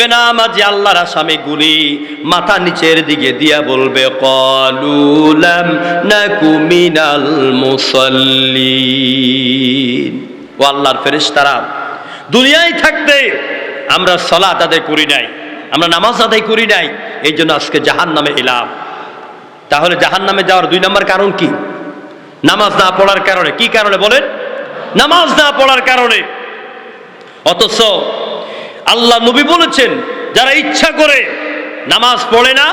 বেনামাজি আল্লাহর আসামি গুলি? মাথা নিচের দিকে দিয়া বলবে কলুলাম নাকু মিনাল মুসাল্লিন। ও আল্লাহর ফেরেশতারা, দুনিয়ায় থাকতে আমরা সলাত আদায় করি নাই, আমরা নামাজ আদায় করি নাই, এই জন্য আজকে জাহান নামে এলাম। তাহলে জাহান নামে যাওয়ার দুই নম্বর কারণ কি? নামাজ না পড়ার কারণে, কি কারণে বলেন? নামাজ না পড়ার কারণে। অথচ আল্লাহ নবী বলেছেন, যারা ইচ্ছা করে নামাজ পড়ে না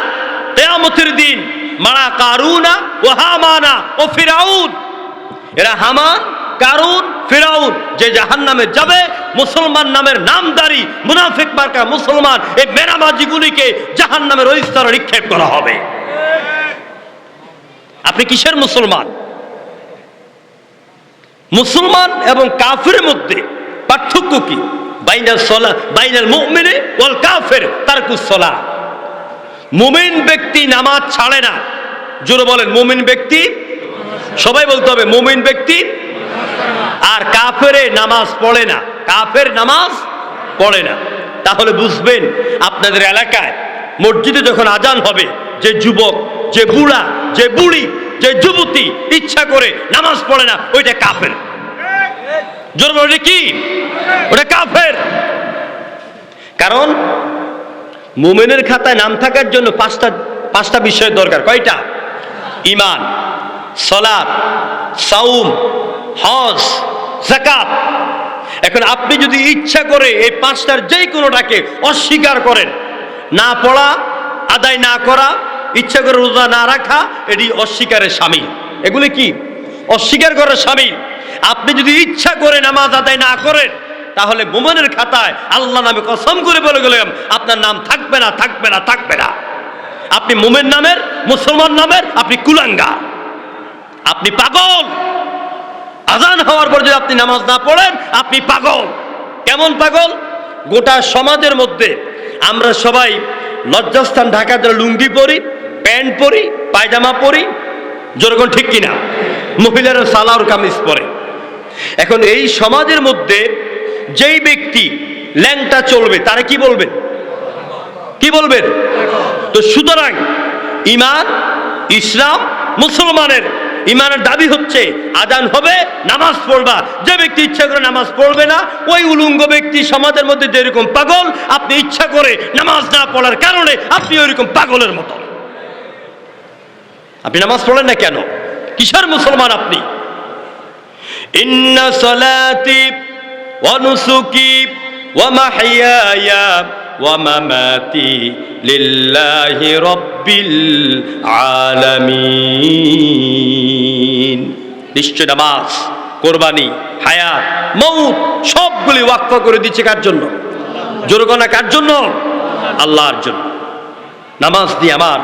তেয়ামতের দিন মারা কারুনা ও হামানা ও ফিরাউন। এরা হামান, কারুন, ফিরাউন, যে জাহান নামে যাবে, মুসলমান নামের নামদারি, মুনাফিক মার্কা মুসলমান, এই মেরামাজিগুলিকে জাহান নামের ওই স্তরে নিক্ষেপ করা হবে। আপনি কিসের মুসলমান? মুসলমান এবং কাফের মধ্যে পার্থক্য কি? ব্যক্তি নামাজ ছাড়ে না। বলেন ব্যক্তি? সবাই বলতে হবে ব্যক্তি? আর কাফেরে নামাজ পড়ে না। কাফের নামাজ পড়ে না। তাহলে বুঝবেন, আপনাদের এলাকায় মসজিদে যখন আজান হবে, যে যুবক, যে বুড়া, যে বুড়ি, যে যুবতী ইচ্ছা করে নামাজ পড়ে না, ওইটা কাফের। জোর কি? কারণ মোমেনের খাতায় নাম থাকার জন্য পাঁচটা পাঁচটা বিষয়ের দরকার। কয়টা? ইমান সলাদ সাউম হজ জাকাত এখন আপনি যদি ইচ্ছা করে এই পাঁচটার যে কোনোটাকে অস্বীকার করেন, না পড়া, আদায় না করা, ইচ্ছা করে রোজা না রাখা, এটি অস্বীকারের স্বামী। এগুলি কি? অস্বীকার করার স্বামী। আপনি যদি ইচ্ছা করে নামাজ আদায় না করেন তাহলে মোমেনের খাতায় আল্লাহ নামে কসম করে বলে গেলাম, আপনার নাম থাকবে না থাকবে না থাকবে না। আপনি মোমেন নামের, মুসলমান নামের, আপনি কুলাঙ্গা। আপনি পাগল। আজান হওয়ার পর যদি আপনি নামাজ না পড়েন, আপনি পাগল। কেমন পাগল? গোটা সমাজের মধ্যে আমরা সবাই লজ্জাস্থান ঢাকার জন্য লুঙ্গি পরি, প্যান্ট পরি, পায়জামা পরি, যেরকম ঠিক কিনা। মহিলারা সালাউর কামিজ পরে। এখন এই সমাজের মধ্যে যেই ব্যক্তি ল্যাংটা চলবে, তারা কি বলবেন? কি বলবেন? তো সুতরাং ইমান ইসলাম মুসলমানের ইমানের দাবি হচ্ছে আজান হবে, নামাজ পড়বা। যে ব্যক্তি ইচ্ছা করে নামাজ পড়বে না, ওই উলুঙ্গ ব্যক্তি সমাজের মধ্যে যেরকম পাগল, আপনি ইচ্ছা করে নামাজ না পড়ার কারণে আপনি ওইরকম পাগলের মতো। আপনি নামাজ পড়েন না কেন? কিসের মুসলমান আপনি? ইন্না মাহইয়ায়া ওয়া মামাতি লিল্লাহি রাব্বিল আলামিন। নিশ্চয় নামাজ, কোরবানি, হায়াত মৌত সবগুলি ওয়াক্ফ করে দিচ্ছে কার জন্য? জোরগনা কার জন্য? আল্লাহর জন্য। নামাজ দিয়ে আমার